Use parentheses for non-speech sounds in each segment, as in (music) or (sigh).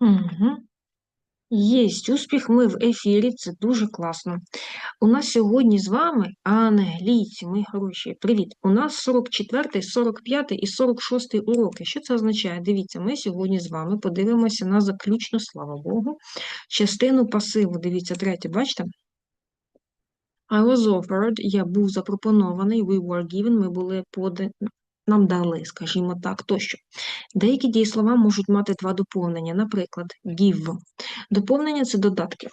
Угу. Єсть успіх, ми в ефірі, це дуже класно. У нас сьогодні з вами англійці, мої хороші. Привіт! У нас 44, 45 і 46 уроки. Що це означає? Дивіться, ми сьогодні з вами подивимося на заключну, слава Богу, частину пасиву. Дивіться, третє, бачите? I was offered, я був запропонований, we were given, ми були подані, нам дали, скажімо так, тощо. Деякі дієслова можуть мати два доповнення. Наприклад, give. Доповнення це додатки.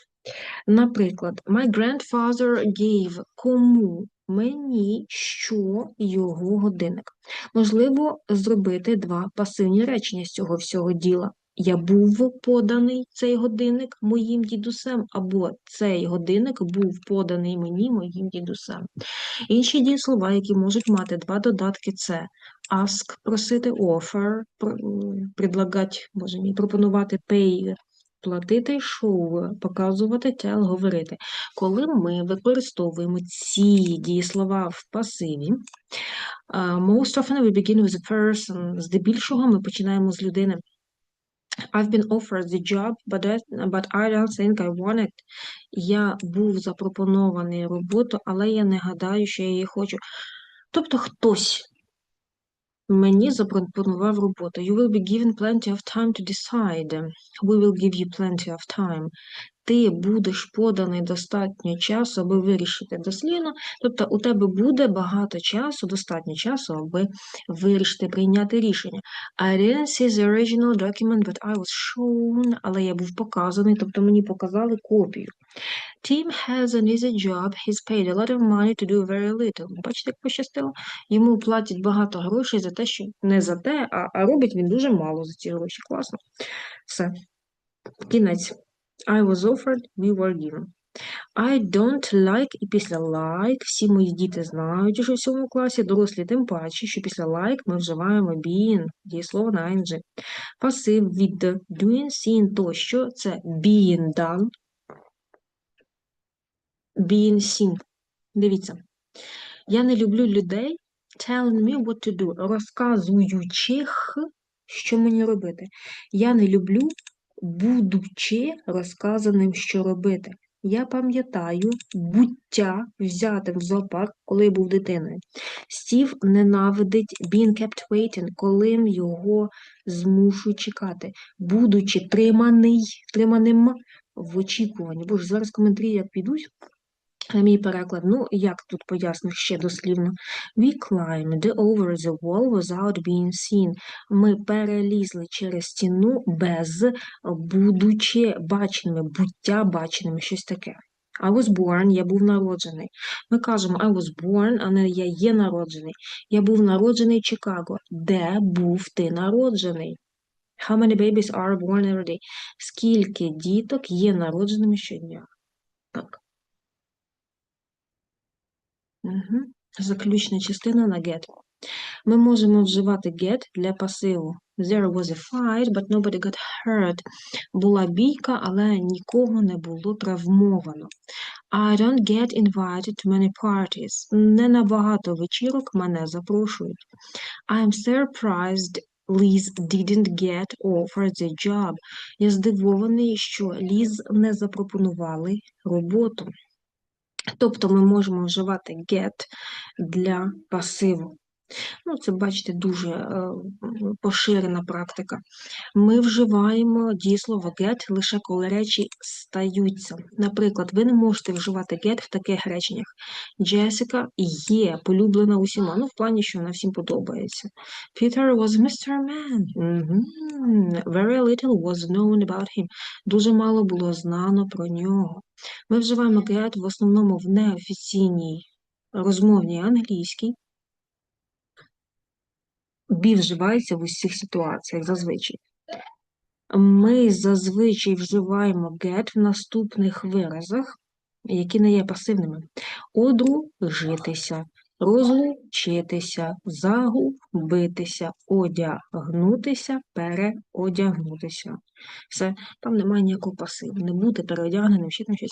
Наприклад, my grandfather gave кому мені що його годинник. Можливо, зробити два пасивні речення з цього всього діла. Я був поданий цей годинник моїм дідусем, або цей годинник був поданий мені моїм дідусем. Інші дієслова, які можуть мати два додатки, це ask, просити, offer, предлагати, боже мій, пропонувати pay, платити, show, показувати, tell, говорити. Коли ми використовуємо ці дієслова в пасиві, most often we begin with a person, здебільшого ми починаємо з людини. I've been offered the job, but I, but I don't think I want it. Я був запропонований роботу, але я не гадаю, що я її хочу. Тобто хтось мені запропонував роботу. You will be given plenty of time to decide. We will give you plenty of time ти будеш поданий достатньо часу, аби вирішити дослівно, тобто у тебе буде багато часу, достатньо часу, аби вирішити, прийняти рішення. I didn't see the original document, but I was shown, але я був показаний, тобто мені показали копію. Tim has an easy job, he's paid a lot of money to do very little. Бачите, як пощастило? Йому платять багато грошей за те, що не за те, а, а робить він дуже мало за ці гроші. Класно. Все. Кінець. I was offered, we were given. I don't like і після like всі мої діти знають, що в цьому класі дорослі тим паче, що після like ми вживаємо being, дієслово на ing. Пасив від doing, seen тощо це being done, being seen. Дивіться. Я не люблю людей telling me what to do, розказуючих, що мені робити. Я не люблю будучи розказаним, що робити. Я пам'ятаю буття взятим в зоопарк, коли я був дитиною. Стів ненавидить being kept waiting, коли його змушують чекати, будучи триманий, триманим в очікуванні. Боже, зараз коментарі як підуть. Мій переклад, ну, як тут пояснив ще дослівно. We climbed over the wall without being seen. Ми перелізли через стіну без, будучи баченими, буття баченими, щось таке. I was born, я був народжений. Ми кажемо I was born, а не я є народжений. Я був народжений в Чикаго. Де був ти народжений? How many babies are born every day? Скільки діток є народженими щодня? Так. Угу. Заключна частина на get. Ми можемо вживати get для пасиву. There was a fight, but nobody got hurt. Була бійка, але нікого не було травмовано. I don't get invited to many parties. Не на багато вечірок мене запрошують. I'm surprised Liz didn't get offered the job. Я здивований, що Ліз не запропонували роботу. Тобто ми можемо вживати get для пасиву. Ну, Це, бачите, дуже е, поширена практика. Ми вживаємо дієслово get лише коли речі стаються. Наприклад, ви не можете вживати get в таких реченнях. Джесіка є полюблена усіма. Ну, в плані, що вона всім подобається. Peter was Mr. Man. Mm -hmm. Very little was known about him. Дуже мало було знано про нього. Ми вживаємо get в основному в неофіційній розмовній англійській. Бі вживається в усіх ситуаціях зазвичай. Ми зазвичай вживаємо get в наступних виразах, які не є пасивними. Одружитися, розлучитися, загубитися, одягнутися, переодягнутися. Все, там немає ніякого пасиву. Не бути переодягненим, ще там щось.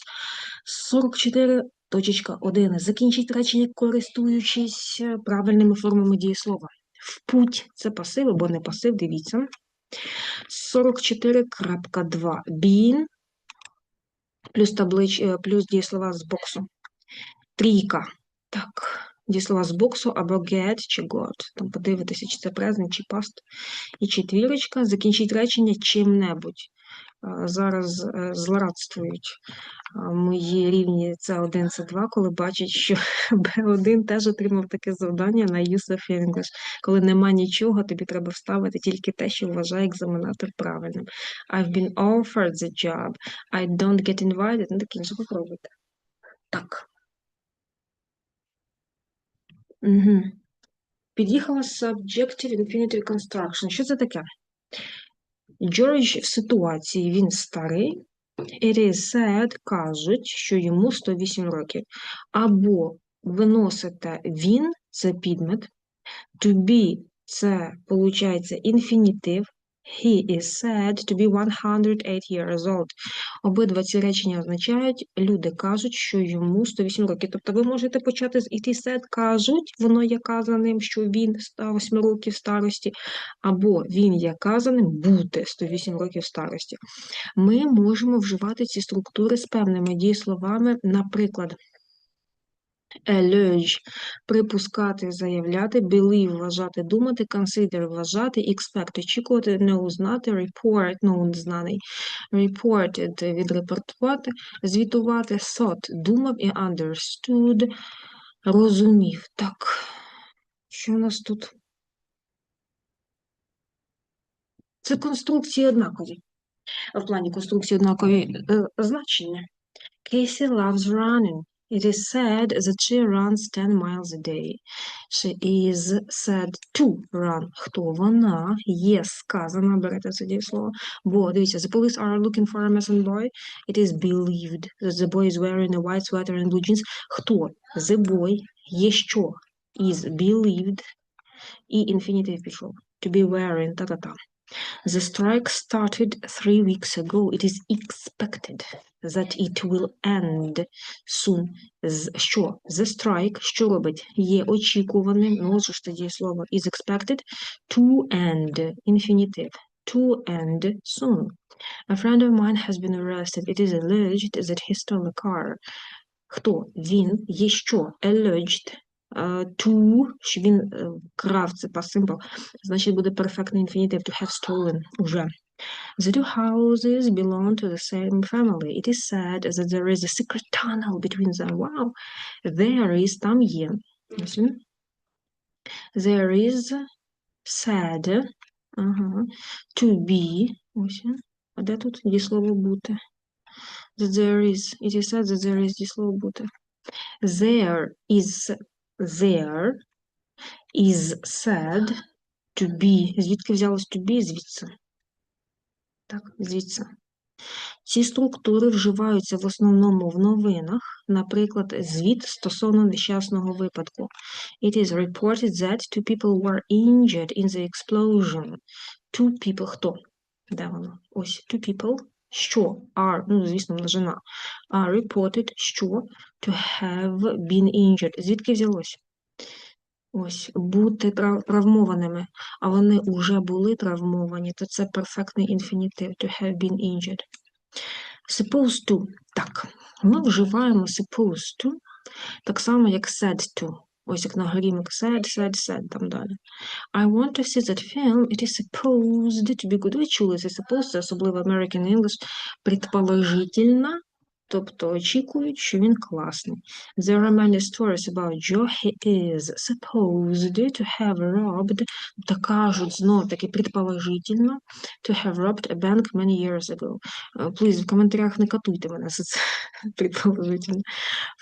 44 Точечка 1. Закінчіть речення, користуючись е, правильними формами дієслова. В путь це пасив або не пасив, дивіться. 44.2. Been плюс таблич, е, плюс дієслова з боксу. Трійка. Так, дієслова з боксу або get чи got. Там подивитися, чи це present, чи past. І четвірочка. Закінчіть речення чим-небудь. Зараз е, злорадствують мої рівні С1, С2, коли бачать, що (laughs) Б1 теж отримав таке завдання на Use of English. Коли нема нічого, тобі треба вставити тільки те, що вважає екзаменатор правильним. I've been offered the job. I don't get invited. Ну, таке інше попробуйте. Так. Угу. Під'їхала subjective infinitive construction. Що це таке? Джордж в ситуації, він старий. It is кажуть, що йому 108 років. Або виносите він, це підмет. To be – це, виходить, інфінітив. He is said to be 108 years old. Обидва ці речення означають, люди кажуть, що йому 108 років. Тобто ви можете почати з it is said, кажуть, воно є казаним, що він 108 років старості, або він є казаним бути 108 років старості. Ми можемо вживати ці структури з певними дієсловами, наприклад, allege – припускати, заявляти, believe – вважати, думати, consider – вважати, expect – очікувати, know – знати, report – known – знаний, reported – відрепортувати, звітувати, thought – думав і understood – розумів. Так, що у нас тут? Це конструкції однакові. В плані конструкції однакові е, значення. Casey loves running. It is said that she runs 10 miles a day. She is said to run. Хто вона? Є сказана, берете це дієслово. Бо, дивіться, the police are looking for a missing boy. It is believed that the boy is wearing a white sweater and blue jeans. Хто? The boy. Є що? Is believed. І infinitive пішов. To be wearing. Та-та-та. The strike started three weeks ago. It is expected that it will end soon. З- Що? The strike, що робить? Є очікуваним, ну, от ж тоді слово is expected to end, infinitive, to end soon. A friend of mine has been arrested. It is alleged that he stole a car. Хто? Він є що? Alleged. е, To, що він е, крав, це past simple, значить буде perfectний infinitive to have stolen уже. The two houses belong to the same family. It is said that there is a secret tunnel between them. Wow! There is, там є. Ось він. There is said ага, to be. Ось він. А де тут дієслово бути? That there is. It is said that there is дієслово бути. There is there is said to be. Звідки взялось to be? Звідси. Так, звідси. Ці структури вживаються в основному в новинах, наприклад, звіт стосовно нещасного випадку. It is reported that two people were injured in the explosion. Two people, хто? Де воно? Ось, two people, що are, ну, звісно, множина, are reported, що to have been injured. Звідки взялось? Ось, бути трав- травмованими, а вони вже були травмовані, то це перфектний інфінітив, to have been injured. Supposed to. Так, ми вживаємо supposed to, так само, як said to. Ось як на грімик said, said, said, там далі. I want to see that film. It is supposed to be good. Ви чули це supposed, це особливо American English, предположительно, тобто очікують, що він класний. There are many stories about Joe. He is supposed to have robbed, та кажуть, знов таки предположительно, to have robbed a bank many years ago. Е, Please, в коментарях не катуйте мене за це (laughs) предположительно.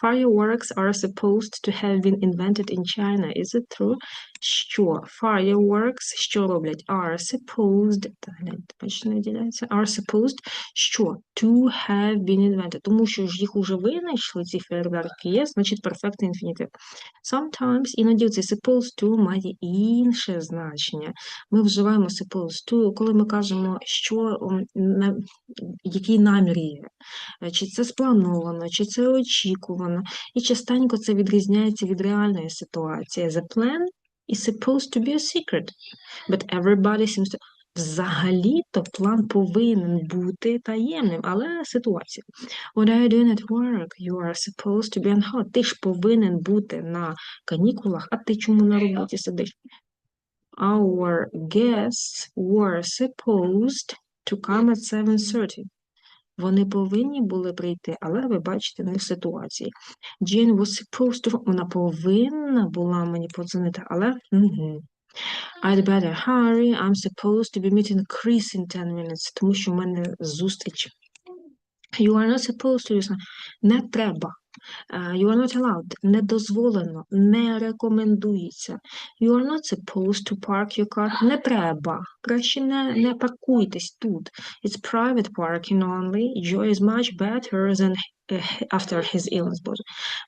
Fireworks are supposed to have been invented in China. Is it true? Що? Fireworks, що роблять? Are supposed, та гляньте, бачите, не виділяється. Are supposed, що? To have been invented. Тому тому що ж їх уже винайшли, ці фейерверки, є, значить perfect infinitive. Sometimes іноді цей supposed to має інше значення. Ми вживаємо supposed to, коли ми кажемо, що на, який намір є, чи це сплановано, чи це очікувано, і частенько це відрізняється від реальної ситуації. The plan is supposed to be a secret, but everybody seems to Взагалі-то план повинен бути таємним, але ситуація. What are you doing at work? You are supposed to be on holiday. Ти ж повинен бути на канікулах, а ти чому на роботі сидиш? Our guests were supposed to come at 7.30. Вони повинні були прийти, але ви бачите, не в ситуації. Jane was supposed to, вона повинна була мені подзвонити, але. I'd better hurry. I'm supposed to be meeting Chris in 10 minutes, тому що в мене зустріч. You are not supposed to listen. Не треба. You are not allowed. Не дозволено. Не рекомендується. You are not supposed to park your car. Не треба. Краще не, не паркуйтесь тут. It's private parking only. Joy is much better than after his illness,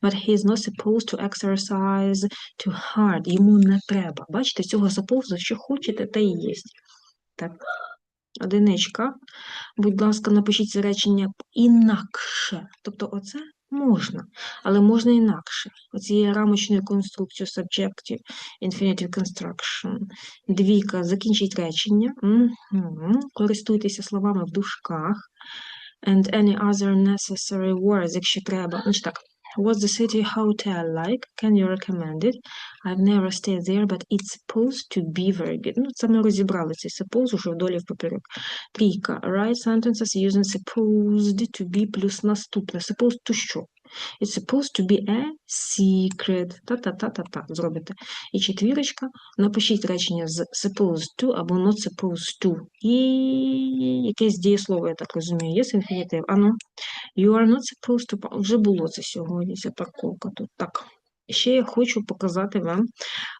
but he's not supposed to exercise too hard. Йому не треба. Бачите, цього заповзу, що хочете, те і є. Так. Одиничка. Будь ласка, напишіть речення інакше. Тобто, оце можна, але можна інакше. Оцією рамочною конструкцією subjective infinitive construction. Двійка. Закінчіть речення. Угу. Користуйтеся словами в дужках and any other necessary words, якщо треба. Значить так. What's the city hotel like? Can you recommend it? I've never stayed there, but it's supposed to be very good. Ну, це ми розібрали цей suppose уже вдолі в поперек. Трійка. Write sentences using supposed to be плюс наступне. Supposed to що? It's supposed to be a secret. Та-та-та-та-та. Зробите. І четвірочка. Напишіть речення з supposed to або not supposed to. І якесь дієслово, я так розумію. Є інфінітив. Ану. You are not supposed to... Вже було це сьогодні, ця парковка тут. Так. Ще я хочу показати вам,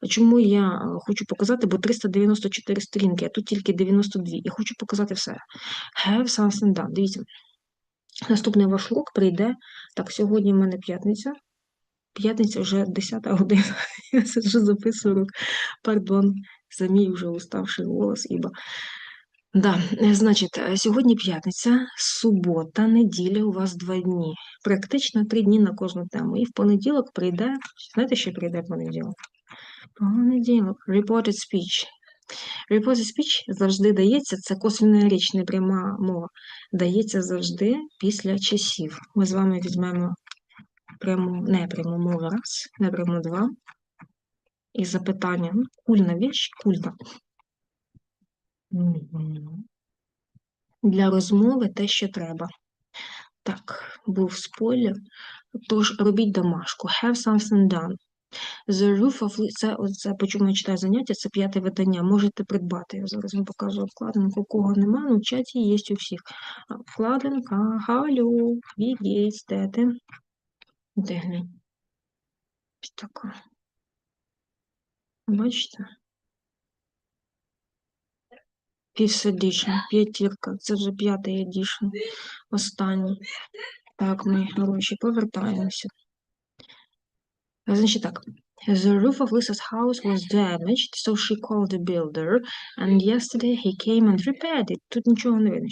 чому я хочу показати, бо 394 сторінки, а тут тільки 92. Я хочу показати все. Have something done. Дивіться. Наступний ваш урок прийде. Так, сьогодні в мене п'ятниця. П'ятниця вже 10 година. (laughs) Я вже записую. Пардон, за мій вже уставший голос, іба. Да, значить, сьогодні п'ятниця, субота, неділя, у вас два дні. Практично три дні на кожну тему. І в понеділок прийде, знаєте, що прийде понеділок? Понеділок. Reported speech. Reported speech завжди дається, це косвенна річ, не пряма мова. Дається завжди після часів. Ми з вами візьмемо пряму, не пряму мову раз, не пряму два. І запитання. Кульна віч, кульна. Для розмови те, що треба. Так, був спойлер. Тож робіть домашку. Have something done. The Roof of це, це по чому я читаю заняття, це п'яте видання. Можете придбати. Я зараз вам покажу вкладинку, кого нема, ну в чаті є у всіх. Вкладинка, галю, вігейс, де ти? Де глянь? Така. Бачите? Fifth edition, п'ятірка, це вже п'ятий едішн, останній. Так, ми гроші повертаємося. Значить так. The roof of Lisa's house was damaged, so she called the builder, and yesterday he came and repaired it. Тут нічого не видно.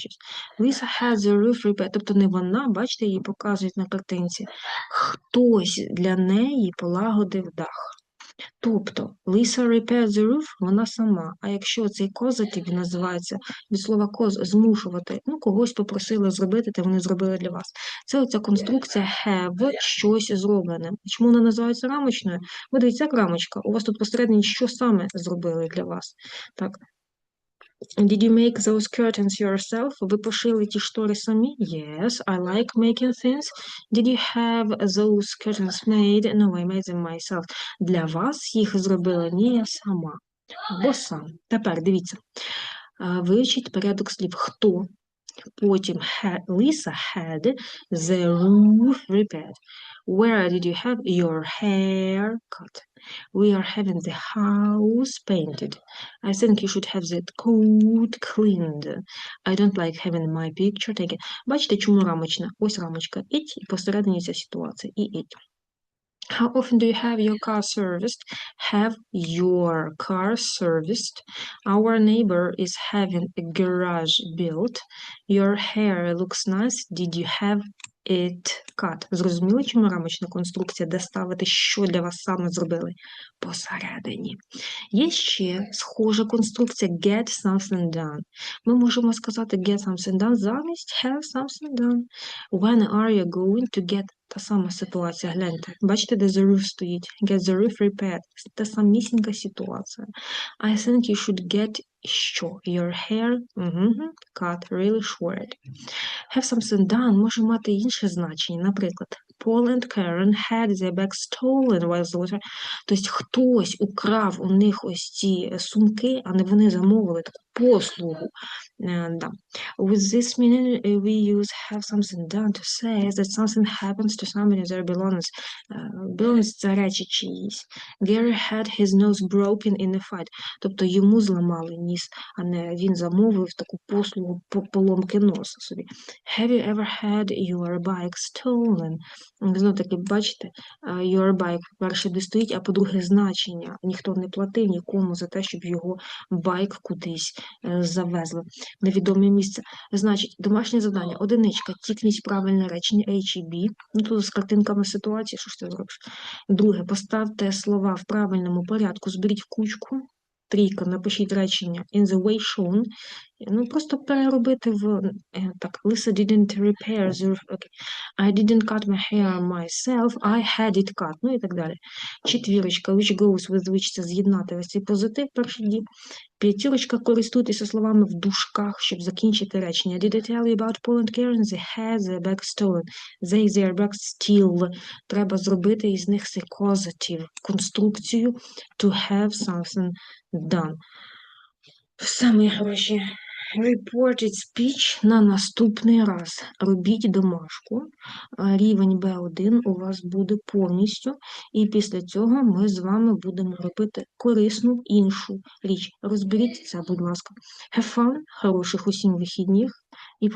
Lisa had the roof repaired. Тобто не вона, бачите, її показують на картинці. Хтось для неї полагодив дах. Тобто Lisa repaired the roof, вона сама. А якщо цей козатів називається від слова коз змушувати, ну когось попросили зробити, то вони зробили для вас. Це оця конструкція have щось зроблене. Чому вона називається рамочною? Ви дивіться, як рамочка. У вас тут посередині що саме зробили для вас? Так, Did you make those curtains yourself? Ви пошили ті штори самі? Yes, I like making things. Did you have those curtains made? No, I made them myself. Для вас їх зробила не я сама, або сам. Тепер дивіться. Вивчіть порядок слів. Хто? Потім ha- Lisa had the roof repaired. Where did you have your hair cut? We are having the house painted. I think you should have that coat cleaned. I don't like having my picture taken. Бачите, чому рамочна? Ось рамочка it, і посередині ця ситуація. І it. How often do you have your car serviced? Have your car serviced. Our neighbor is having a garage built. Your hair looks nice. Did you have it cut? Зрозуміли, чому рамочна конструкція, де ставити, що для вас саме зробили? Посередині. Є ще схожа конструкція get something done. Ми можемо сказати get something done замість have something done. When are you going to get та сама ситуація, гляньте. Бачите, де the roof стоїть? Get the roof repaired. Та самісінька ситуація. I think you should get що? Your hair mhm, cut really short. Have something done може мати інше значення. Наприклад, Paul and Karen had their bags stolen while they were... Тобто хтось украв у них ось ці сумки, а не вони замовили таку послугу. Е, да. With this meaning, uh, we use have something done to say that something happens to somebody their belongs. Uh, belongs – це речі чиїсь. Gary had his nose broken in a fight. Тобто йому зламали ніс, а не він замовив таку послугу по поломки носа собі. Have you ever had your bike stolen? Знов таки, бачите, е, your bike, перше, де стоїть, а по-друге, значення. Ніхто не платив нікому за те, щоб його байк кудись е, завезли. Невідоме місце. Значить, домашнє завдання. Одиничка. Тікніть правильне речення H і B. Ну, тут з картинками ситуації, що ж ти зробиш? Друге, поставте слова в правильному порядку, зберіть в кучку. Трійка, напишіть речення in the way shown. Ну, просто переробити в е, так, Lisa didn't repair the. Okay. I didn't cut my hair myself, I had it cut. Ну і так далі. Четвірочка, which goes with which це з'єднати ось цей позитив перший дій. П'ятірочка, користуйтеся словами в дужках, щоб закінчити речення. Did I tell you about Poland and Karen? They had bags stolen. They their back steal. Треба зробити із них секозатів, конструкцію to have something done. Все, мої хороші. Reported speech на наступний раз. Робіть домашку. Рівень B1 у вас буде повністю, і після цього ми з вами будемо робити корисну іншу річ. Розберіть це, будь ласка. Have fun, хороших усім вихідних і